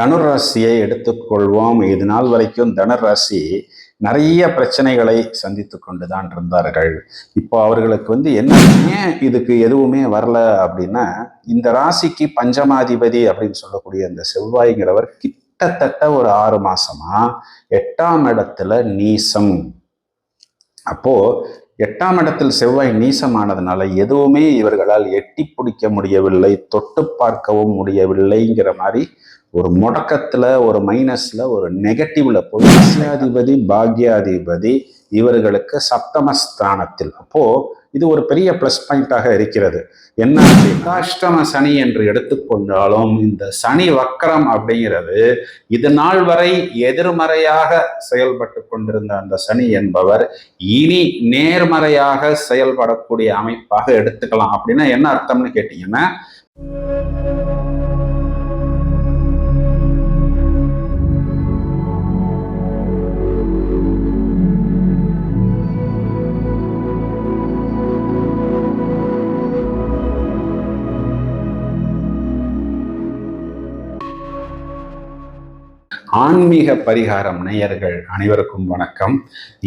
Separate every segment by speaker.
Speaker 1: தனுராசியை எடுத்துக்கொள்வோம். இது நாள் வரைக்கும் தனுராசி நிறைய பிரச்சனைகளை சந்தித்து கொண்டுதான் இருந்தார்கள். இப்போ அவர்களுக்கு வந்து என்ன ஏன் இதுக்கு எதுவுமே வரல அப்படின்னா இந்த ராசிக்கு பஞ்சமாதிபதி அப்படின்னு சொல்லக்கூடிய இந்த செவ்வாய்ங்கிறவர் கிட்டத்தட்ட ஒரு ஆறு மாசமா எட்டாம் இடத்துல நீசம். அப்போ எட்டாம் இடத்தில் செவ்வாய் நீசமானதுனால எதுவுமே இவர்களால் எட்டி பிடிக்க முடியவில்லை தொட்டு பார்க்கவும் முடியவில்லைங்கிற மாதிரி ஒரு முடக்கத்துல ஒரு மைனஸ்ல ஒரு நெகட்டிவ்ல போய் பாக்யாதிபதி இவர்களுக்கு சப்தமஸ்தானத்தில். அப்போ இது ஒரு பெரிய ப்ளஸ் பாயிண்டாக இருக்கிறது. என்ன அப்படின்னா அஷ்டம சனி என்று எடுத்துக்கொண்டாலும் இந்த சனி வக்கரம் அப்படிங்கிறது இது நாள் வரை எதிர்மறையாக செயல்பட்டு கொண்டிருந்த அந்த சனி என்பவர் இனி நேர்மறையாக செயல்படக்கூடிய அமைப்பாக எடுத்துக்கலாம். அப்படின்னா என்ன அர்த்தம்னு கேட்டீங்கன்னா ஆன்மீக பரிகாரம் நேயர்கள் அனைவருக்கும் வணக்கம்.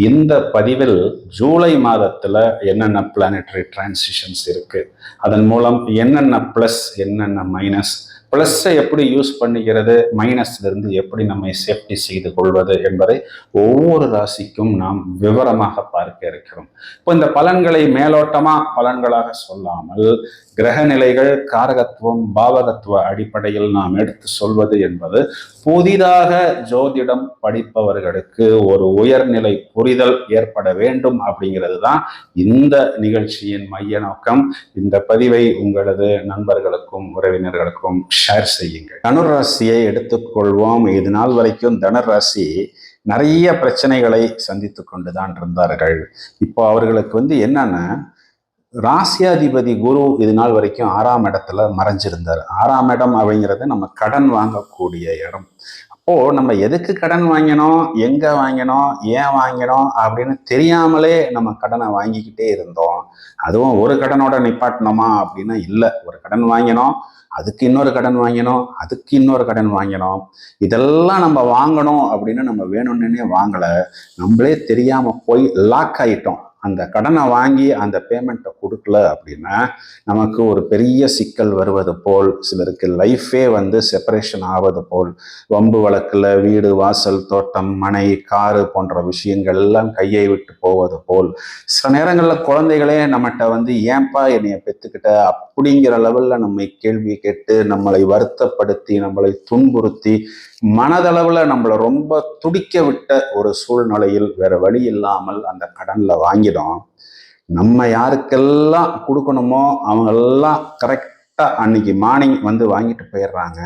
Speaker 1: இந்த பதிவில் ஜூலை மாதத்துல என்னென்ன பிளானட்டரி டிரான்சிஷன்ஸ் இருக்கு அதன் மூலம் என்னென்ன ப்ளஸ் என்னென்ன மைனஸ் ப்ளஸ்ஸை எப்படி யூஸ் பண்ணிக்கிறது மைனஸ்லிருந்து எப்படி நம்மை சேஃப்டி செய்து கொள்வது என்பதை ஒவ்வொரு ராசிக்கும் நாம் விவரமாக பார்க்க இருக்கிறோம். இப்போ இந்த பலன்களை மேலோட்டமா பலன்களாக சொல்லாமல் கிரக நிலைகள் காரகத்துவம் பாவகத்துவ அடிப்படையில் நாம் எடுத்து சொல்வது என்பது புதிதாக ஜோதிடம் படிப்பவர்களுக்கு ஒரு உயர்நிலை புரிதல் ஏற்பட வேண்டும் அப்படிங்கிறது தான் இந்த நிகழ்ச்சியின் மைய நோக்கம். இந்த பதிவை உங்களது நண்பர்களுக்கும் உறவினர்களுக்கும் ஷேர் செய்யுங்கள். தனுராசியை எடுத்துக்கொள்வோம். இது நாள் வரைக்கும் தனுராசி நிறைய பிரச்சனைகளை சந்தித்து கொண்டுதான் இருந்தார்கள். இப்போ அவர்களுக்கு வந்து என்னன்னா ராசியாதிபதி குரு இது நாள் வரைக்கும் ஆறாம் இடத்துல மறைஞ்சிருந்தார். ஆறாம் இடம் அப்படிங்கிறது நம்ம கடன் வாங்கக்கூடிய இடம். அப்போ நம்ம எதுக்கு கடன் வாங்கினோம்? எங்க வாங்கினோம்? ஏன் வாங்கினோம்? அப்படின்னு தெரியாமலே நம்ம கடனை வாங்கிக்கிட்டே இருந்தோம். அதுவும் ஒரு கடனோட நிப்பாட்டினோமா அப்படின்னா இல்லை. ஒரு கடன் வாங்கினோம் அதுக்கு இன்னொரு கடன் வாங்கினோம் அதுக்கு இன்னொரு கடன் வாங்கினோம். இதெல்லாம் நம்ம வாங்கணும் அப்படின்னு நம்ம வேணும்னே வாங்கலை. நம்மளே தெரியாம போய் லாக் ஆயிட்டோம். அந்த கடனை வாங்கி அந்த பேமெண்ட்டை கொடுக்கல அப்படின்னா நமக்கு ஒரு பெரிய சிக்கல் வருவது போல் சிலருக்கு லைஃபே வந்து செப்பரேஷன் ஆவது போல் வம்பு வழக்கில் வீடு வாசல் தோட்டம் மனை காரு போன்ற விஷயங்கள் எல்லாம் கையை விட்டு போவது போல் சில நேரங்களில் குழந்தைகளே நம்மகிட்ட வந்து ஏன்பா என்னைய பெற்றுக்கிட்ட அப்படிங்கிற லெவலில் நம்மை கேள்வி கேட்டு நம்மளை வருத்தப்படுத்தி நம்மளை துன்புறுத்தி மனதளவில் நம்மளை ரொம்ப துடிக்க விட்ட ஒரு சூழ்நிலையில் வேற வழி இல்லாமல் அந்த கடனில் வாங்கிடும். நம்ம யாருக்கெல்லாம் கொடுக்கணுமோ அவங்கெல்லாம் கரெக்டாக அன்னைக்கு மார்னிங் வந்து வாங்கிட்டு போயிடுறாங்க.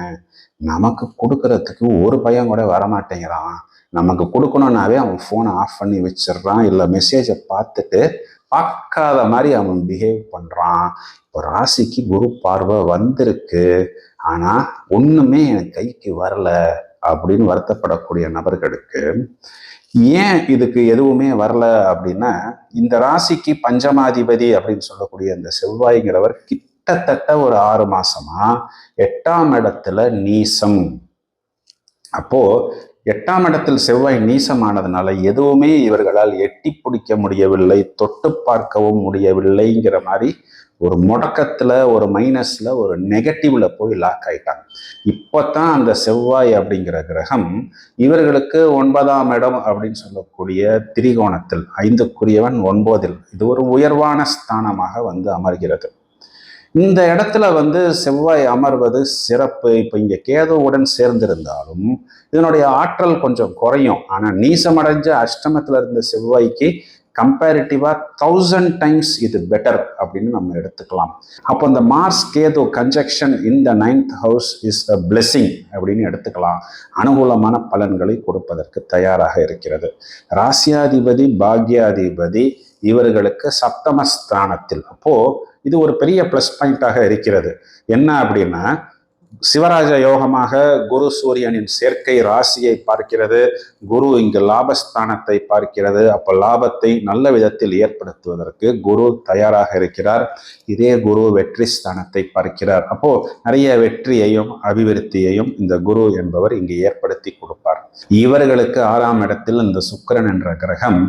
Speaker 1: நமக்கு கொடுக்கறதுக்கு ஒரு பையன் கூட வரமாட்டேங்கிறான். நமக்கு கொடுக்கணும்னாவே அவன் ஃபோனை ஆஃப் பண்ணி வச்சிடுறான் இல்லை மெசேஜை பார்த்துட்டு பார்க்காத மாதிரி அவன் பிஹேவ் பண்ணுறான் இப்போ ராசிக்கு குரு பார்வை வந்திருக்கு. ஆனால் ஒன்றுமே எனக்கு கைக்கு வரல அப்படின்னு வருத்தப்படக்கூடிய நபர்களுக்கு ஏன் இதுக்கு எதுவுமே வரல அப்படின்னா இந்த ராசிக்கு பஞ்சமாதிபதி அப்படின்னு சொல்லக்கூடிய இந்த செவ்வாய்ங்கிறவர் கிட்டத்தட்ட ஒரு ஆறு மாசமா எட்டாம் இடத்துல நீசம். அப்போ எட்டாம் இடத்தில் செவ்வாய் நீசமானதுனால எதுவுமே இவர்களால் எட்டி பிடிக்க முடியவில்லை தொட்டு பார்க்கவும் முடியவில்லைங்கிற மாதிரி ஒரு முடக்கத்துல ஒரு மைனஸ்ல ஒரு நெகட்டிவ்ல போய் லாக் ஆயிட்டாங்க. இப்போதான் அந்த செவ்வாய் அப்படிங்கிற கிரகம் இவர்களுக்கு ஒன்பதாம் இடம் அப்படின்னு சொல்லக்கூடிய திரிகோணத்தில் ஐந்துக்குரியவன் ஒன்பதில். இது ஒரு உயர்வான ஸ்தானமாக வந்து அமர்கிறது. இந்த இடத்துல வந்து செவ்வாய் அமர்வது சிறப்பு. இப்போ இங்கே கேதுவுடன் சேர்ந்திருந்தாலும் இதனுடைய ஆற்றல் கொஞ்சம் குறையும். ஆனால் நீசமடைஞ்ச அஷ்டமத்தில் இருந்த செவ்வாய்க்கு கம்பேரிட்டிவாக தௌசண்ட் டைம்ஸ் இது பெட்டர் அப்படின்னு நம்ம எடுத்துக்கலாம். அப்போ இந்த Mars Ketu conjunction the ninth house is a blessing அப்படின்னு எடுத்துக்கலாம். அனுகூலமான பலன்களை கொடுப்பதற்கு தயாராக இருக்கிறது. ராசியாதிபதி பாக்யாதிபதி இவர்களுக்கு சப்தமஸ்தானத்தில். அப்போது இது ஒரு பெரிய ப்ளஸ் பாயிண்டாக இருக்கிறது. என்ன அப்படின்னா சிவராஜ யோகமாக குரு சூரியனின் சேர்க்கை ராசியை பார்க்கிறது. குரு இங்கு லாபஸ்தானத்தை பார்க்கிறது. அப்ப லாபத்தை நல்ல விதத்தில் ஏற்படுத்துவதற்கு குரு தயாராக இருக்கிறார். இதே குரு வெற்றி ஸ்தானத்தை பார்க்கிறார். அப்போ நிறைய வெற்றியையும் அபிவிருத்தியையும் இந்த குரு என்பவர் இங்கு ஏற்படுத்தி கொடுப்பார். இவர்களுக்கு ஆறாம் இடத்தில் இந்த சுக்கிரன் என்ற கிரகம்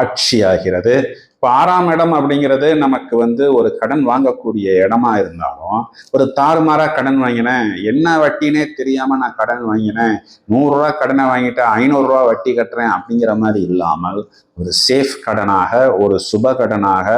Speaker 1: ஆட்சியாகிறது. இப்போ ஆறாம் இடம் அப்படிங்கிறது நமக்கு வந்து ஒரு கடன் வாங்கக்கூடிய இடமா இருந்தாலும் ஒரு தாறுமாறா கடன் வாங்கினேன். என்ன வட்டினே தெரியாம நான் கடன் வாங்கினேன். நூறுரூவா கடனை வாங்கிட்டு ஐநூறுரூவா வட்டி கட்டுறேன் அப்படிங்கிற மாதிரி இல்லாமல் ஒரு சேஃப் கடனாக ஒரு சுப கடனாக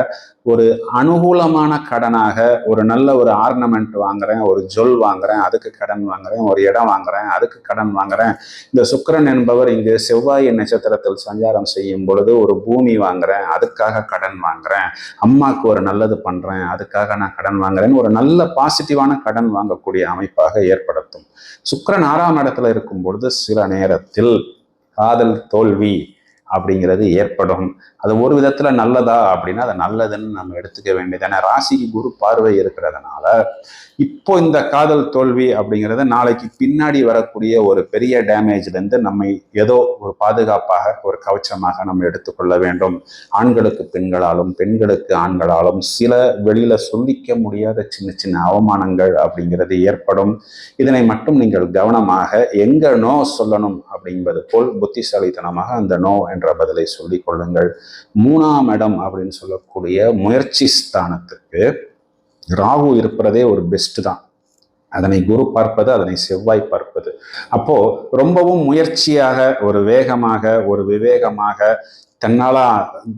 Speaker 1: ஒரு அனுகூலமான கடனாக ஒரு நல்ல ஒரு ஆர்னமெண்ட் வாங்குறேன் ஒரு ஜொல் வாங்குறேன் அதுக்கு கடன் வாங்குறேன் ஒரு இடம் வாங்குறேன் அதுக்கு கடன் வாங்குறேன். இந்த சுக்கரன் என்பவர் இங்கு செவ்வாய் நட்சத்திரத்தில் சஞ்சாரம் செய்யும் பொழுது ஒரு பூமி வாங்குறேன் அதுக்காக கடன் வாங்குறேன். அம்மாவுக்கு ஒரு நல்லது பண்றேன் அதுக்காக நான் கடன் வாங்குறேன்னு ஒரு நல்ல பாசிட்டிவான கடன் வாங்கக்கூடிய அமைப்பாக ஏற்படுத்தும். சுக்கரன் ஆறாம் இடத்துல இருக்கும் பொழுது சில நேரத்தில் காதல் தோல்வி அப்படிங்கிறது ஏற்படும். அது ஒரு விதத்தில் நல்லதா அப்படின்னா அது நல்லதுன்னு நம்ம எடுத்துக்க வேண்டியது. ஏன்னா ராசிக்கு குரு பார்வை இருக்கிறதுனால இப்போ இந்த காதல் தோல்வி அப்படிங்கிறது நாளைக்கு பின்னாடி வரக்கூடிய ஒரு பெரிய டேமேஜ்லேருந்து நம்ம நம்மை ஏதோ ஒரு பாதுகாப்பாக ஒரு கவச்சமாக நம்ம எடுத்துக்கொள்ள வேண்டும். ஆண்களுக்கு பெண்களாலும் பெண்களுக்கு ஆண்களாலும் சில வெளியில் சொல்லிக்க முடியாத சின்ன சின்ன அவமானங்கள் அப்படிங்கிறது ஏற்படும். இதனை மட்டும் நீங்கள் கவனமாக எங்க நோ சொல்லணும் அப்படிங்கிறது போல் புத்திசாலித்தனமாக அந்த நோ என்ற பதிலை சொல்லிக் கொள்ளுங்கள் மூணாம் இடம் அப்படின்னு சொல்லக்கூடிய முயற்சி ஸ்தானத்துக்கு ராகு இருப்பதே ஒரு பெஸ்ட் தான். அதனை குரு பார்ப்பது அதனை செவ்வாய் பார்ப்பது. அப்போ ரொம்பவும் முயற்சியாக ஒரு வேகமாக ஒரு விவேகமாக தன்னாலா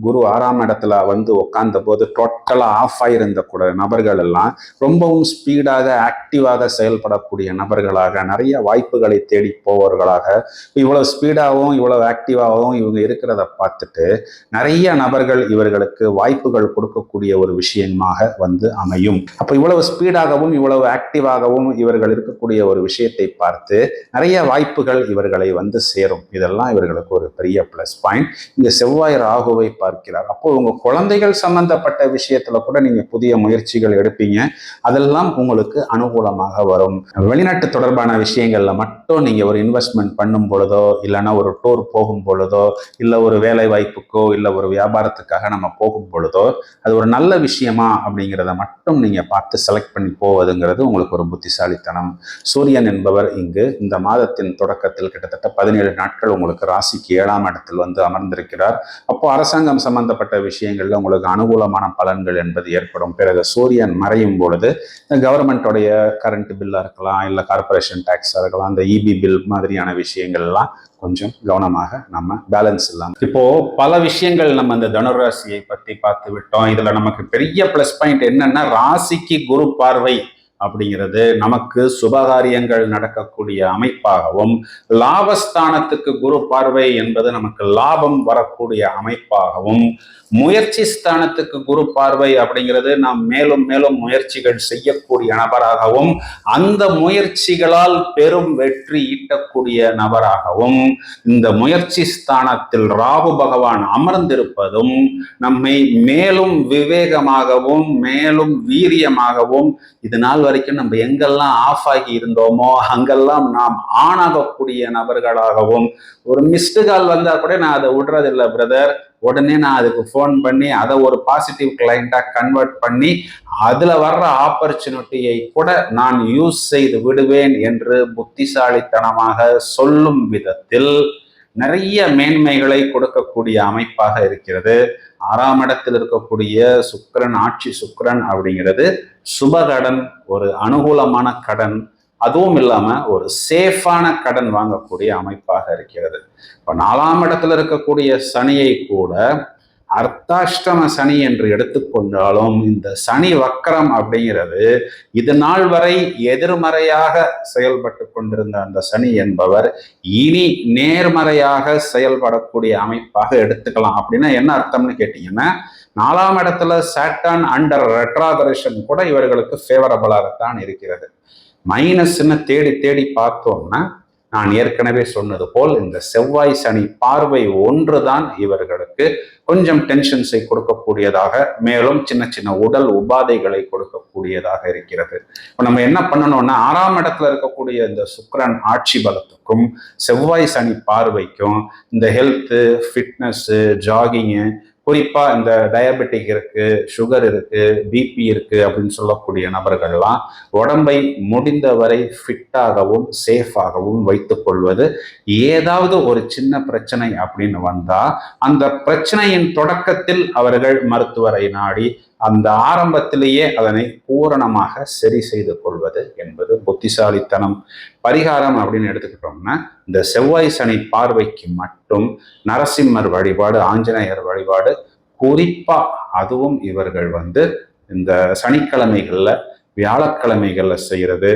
Speaker 1: குரு ஆறாம் இடத்துல வந்து உட்கார்ந்த போது டோட்டலா ஆஃப் ஆயிருந்த கூட நபர்கள் எல்லாம் ரொம்பவும் ஸ்பீடாக ஆக்டிவாக செயல்படக்கூடிய நபர்களாக நிறைய வாய்ப்புகளை தேடி போவர்களாக இவ்வளவு ஸ்பீடாகவும் இவ்வளவு ஆக்டிவாகவும் இவங்க இருக்கிறத பார்த்துட்டு நிறைய நபர்கள் இவர்களுக்கு வாய்ப்புகள் கொடுக்கக்கூடிய ஒரு விஷயமாக வந்து அமையும். அப்ப இவ்வளவு ஸ்பீடாகவும் இவ்வளவு ஆக்டிவாகவும் இவர்கள் இருக்கக்கூடிய ஒரு விஷயத்தை பார்த்து நிறைய வாய்ப்புகள் இவர்களை வந்து சேரும். இதெல்லாம் இவர்களுக்கு ஒரு பெரிய பிளஸ் பாயிண்ட் இந்த செவ்வாய் ராகுவை பார்க்கிறார். அப்போ உங்க குழந்தைகள் சம்பந்தப்பட்ட விஷயத்துல கூட நீங்க புதிய முயற்சிகள் எடுப்பீங்க. அதெல்லாம் உங்களுக்கு அனுகூலமாக வரும். வெளிநாட்டு தொடர்பான விஷயங்கள்ல மட்டும் நீங்க ஒரு இன்வெஸ்ட்மெண்ட் பண்ணும் பொழுதோ இல்லைன்னா ஒரு டூர் போகும் பொழுதோ இல்லை ஒரு வேலை வாய்ப்புக்கோ இல்லை ஒரு வியாபாரத்துக்காக நம்ம போகும் பொழுதோ அது ஒரு நல்ல விஷயமா அப்படிங்கிறத மட்டும் நீங்க பார்த்து செலக்ட் பண்ணி போவதுங்கிறது உங்களுக்கு ஒரு புத்திசாலித்தனம். சூரியன் என்பவர் இங்கு இந்த மாதத்தின் தொடக்கத்தில் கிட்டத்தட்ட பதினேழு நாட்கள் உங்களுக்கு ராசிக்கு ஏழாம் இடத்தில் வந்து அமர்ந்திருக்கிறார். அப்போ அரசாங்கம் சம்பந்தப்பட்ட விஷயங்கள்ல உங்களுக்கு அனுகூலமான பலன்கள் என்பது ஏற்படும். பிறகு சூரியன் மறையும் பொழுது கவர்மெண்ட்டோடைய கரண்ட் பில்லா இருக்கலாம் இல்லை கார்பரேஷன் டேக்ஸாக இருக்கலாம் இந்த இபி பில் மாதிரியான விஷயங்கள்லாம் கொஞ்சம் கவனமாக நம்ம பேலன்ஸ் இல்லாம. இப்போ பல விஷயங்கள் நம்ம இந்த தனுராசியை பத்தி பார்த்து விட்டோம் இதுல நமக்கு பெரிய பிளஸ் பாயிண்ட் என்னன்னா ராசிக்கு குரு பார்வை. அப்படிங்கிறது நமக்கு சுபகாரியங்கள் நடக்கக்கூடிய அமைப்பாகவும் லாபஸ்தானத்துக்கு குரு பார்வை என்பது நமக்கு லாபம் வரக்கூடிய அமைப்பாகவும் முயற்சி ஸ்தானத்துக்கு குரு பார்வை அப்படிங்கிறது நாம் மேலும் மேலும் முயற்சிகள் செய்யக்கூடிய நபராகவும் அந்த முயற்சிகளால் பெரும் வெற்றி ஈட்டக்கூடிய நபராகவும் இந்த முயற்சி ஸ்தானத்தில் ராகு பகவான் அமர்ந்திருப்பதும் நம்மை மேலும் விவேகமாகவும் மேலும் வீரியமாகவும் இதனால் வரைக்கும் நம்ம எங்கெல்லாம் ஆஃப் ஆகி இருந்தோமோ அங்கெல்லாம் நாம் ஆணாகக்கூடிய நபர்களாகவும் ஒரு மிஸ்டு கால் வந்தால் கூட நான் அதை விடுறதில்லை பிரதர் உடனே நான் அதுக்கு ஃபோன் பண்ணி அதை ஒரு பாசிட்டிவ் கிளைண்ட்டாக கன்வெர்ட் பண்ணி அதில் வர்ற ஆப்பர்ச்சுனிட்டியை கூட நான் யூஸ் செய்து விடுவேன் என்று புத்திசாலித்தனமாக சொல்லும் விதத்தில் நிறைய மேன்மைகளை கொடுக்கக்கூடிய அமைப்பாக இருக்கிறது. ஆறாம் இடத்தில் இருக்கக்கூடிய சுக்கரன் ஆட்சி சுக்கரன் அப்படிங்கிறது சுபகடன் ஒரு அனுகூலமான கடன் அதுவும் இல்லாம ஒரு சேஃபான கடன் வாங்கக்கூடிய அமைப்பாக இருக்கிறது. இப்ப நாலாம் இடத்துல இருக்கக்கூடிய சனியை கூட அர்த்தாஷ்டம சனி என்று எடுத்துக்கொண்டாலும் இந்த சனி வக்கரம் அப்படிங்கிறது இது நாள் வரை எதிர்மறையாக செயல்பட்டு கொண்டிருந்த அந்த சனி என்பவர் இனி நேர்மறையாக செயல்படக்கூடிய அமைப்பாக எடுத்துக்கலாம் அப்படின்னா என்ன அர்த்தம்னு கேட்டீங்கன்னா நாலாம் இடத்துல சாட்டான் அண்டர் ரெட்ராகரேஷன் கூட இவர்களுக்கு ஃபேவரபிளாகத்தான் இருக்கிறது. மைனஸ்ன்னு தேடி தேடி பார்த்தோம்னா நான் ஏற்கனவே சொன்னது போல் இந்த செவ்வாய் சனி பார்வை ஒன்றுதான் இவர்களுக்கு கொஞ்சம் டென்ஷன்ஸை கொடுக்கக்கூடியதாக மேலும் சின்ன சின்ன உடல் உபாதைகளை கொடுக்கக்கூடியதாக இருக்கிறது. இப்போ நம்ம என்ன பண்ணணும்னா ஆறாம் இடத்துல இருக்கக்கூடிய இந்த சுக்கரன் ஆட்சி பலத்துக்கும் செவ்வாய் சனி பார்வைக்கும் இந்த ஹெல்த்து ஃபிட்னஸ்ஸு ஜாகிங்கு குறிப்பா இந்த டயபெட்டிக் இருக்கு சுகர் இருக்கு பிபி இருக்கு அப்படின்னு சொல்லக்கூடிய நபர்கள்லாம் உடம்பை முடிந்தவரை ஃபிட்டாகவும் சேஃபாகவும் வைத்துக் கொள்வது ஏதாவது ஒரு சின்ன பிரச்சனை அப்படின்னு வந்தா அந்த பிரச்சனையின் தொடக்கத்தில் அவர்கள் மருத்துவரை நாடி அந்த ஆரம்பத்திலேயே அதனை பூரணமாக சரி செய்து கொள்வது என்பது புத்திசாலித்தனம் பரிகாரம் அப்படின்னு எடுத்துக்கிட்டோம்னா இந்த செவ்வாய் சனி பார்வைக்கு மட்டும் நரசிம்மர் வழிபாடு ஆஞ்சநேயர் வழிபாடு குறிப்பா அதுவும் இவர்கள் வந்து இந்த சனிக்கிழமைகள்ல வியாழக்கிழமைகள்ல செய்யறது.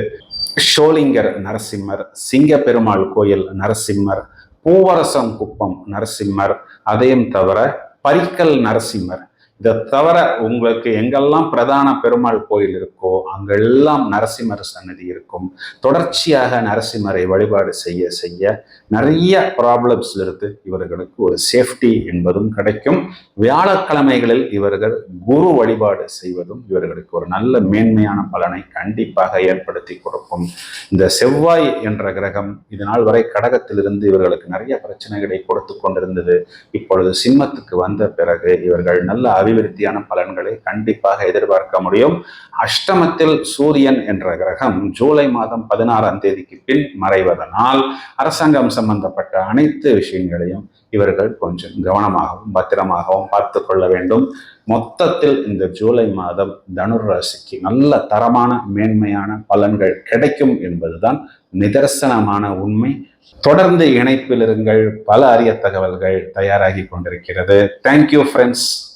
Speaker 1: ஷோலிங்கர் நரசிம்மர் சிங்க பெருமாள் கோயில் நரசிம்மர் பூவரசம் குப்பம் நரசிம்மர் அதையும் தவிர பரிக்கல் நரசிம்மர் இதை தவிர உங்களுக்கு எங்கெல்லாம் பிரதான பெருமாள் கோயில் இருக்கோ அங்கெல்லாம் நரசிம்மர் சன்னதி இருக்கும். தொடர்ச்சியாக நரசிம்மரை வழிபாடு செய்ய செய்ய நிறைய ப்ராப்ளம்ஸ் இருந்து இவர்களுக்கு ஒரு சேஃப்டி என்பதும் கிடைக்கும். வியாழக்கிழமைகளில் இவர்கள் குரு வழிபாடு செய்வதும் இவர்களுக்கு ஒரு நல்ல மேன்மையான பலனை கண்டிப்பாக ஏற்படுத்தி கொடுக்கும். இந்த செவ்வாய் என்ற கிரகம் இது நாள் வரை கடகத்திலிருந்து இவர்களுக்கு நிறைய பிரச்சனைகளை கொடுத்து கொண்டிருந்தது. இப்பொழுது சிம்மத்துக்கு வந்த பிறகு இவர்கள் நல்ல அபிவிருத்தியான பலன்களை கண்டிப்பாக எதிர்பார்க்க முடியும். அஷ்டமத்தில் சூரியன் என்ற கிரகம் ஜூலை மாதம் பதினாறாம் தேதிக்கு பின் மறைவதனால் அரசாங்கம் சம்பந்தப்பட்ட அனைத்து விஷயங்களையும் இவர்கள் கொஞ்சம் கவனமாகவும் பத்திரமாகவும் பார்த்து கொள்ள வேண்டும். மொத்தத்தில் இந்த ஜூலை மாதம் தனுர் ராசிக்கு நல்ல தரமான மேன்மையான பலன்கள் கிடைக்கும் என்பதுதான் நிதர்சனமான உண்மை. தொடர்ந்து இணைப்பில் இருங்கள். பல அரிய தகவல்கள் தயாராகி கொண்டிருக்கிறது. Thank you friends